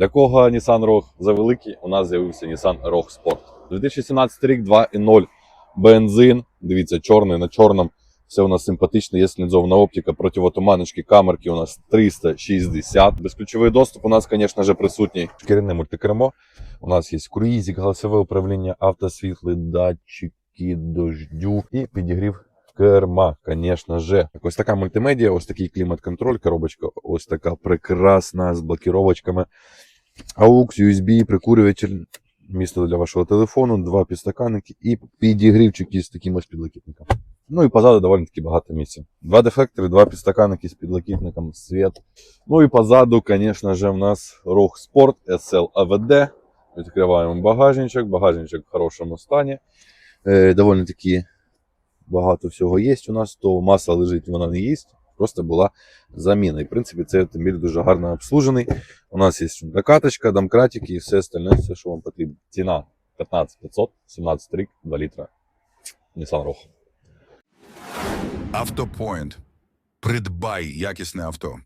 Для кого Nissan Rogue завеликий, у нас з'явився Nissan Rogue Sport. 2017 рік 2.0 бензин. Дивіться, чорний на чорному. Все у нас симпатично, є лінзована оптика, противотуманочки, камерки у нас 360. Безключовий доступ у нас, звісно ж, присутній. Шкіряне мультикермо. У нас є круїзик, голосове управління, автосвітли, датчики дождю і підігрів керма, звісно. Так, Ось така мультимедіа, ось такий клімат-контроль, коробочка, ось така прекрасна з блокіровочками. AUX, USB, прикурюватель, місце для вашого телефону, два підстаканники і підігрівчики з таким ось підлокітником. Ну і позаду доволі таки багато місця. Два дефектори, два підстаканники з підлокітником, світ. Ну і позаду, звісно ж, у нас Rogue Sport SL AVD. Відкриваємо багажничок, багажничок в хорошому стані. Е, доволі таки багато всього є у нас, то маса лежить, вона не є. Просто була заміна. І, в принципі, цей автомобіль дуже гарно обслужений. У нас є докаточка, домкратики і все остальне, все, що вам потрібно. Ціна 15 500, 17 рік, 2 літра. Nissan Rogue. Автопоінт. Придбай якісне авто.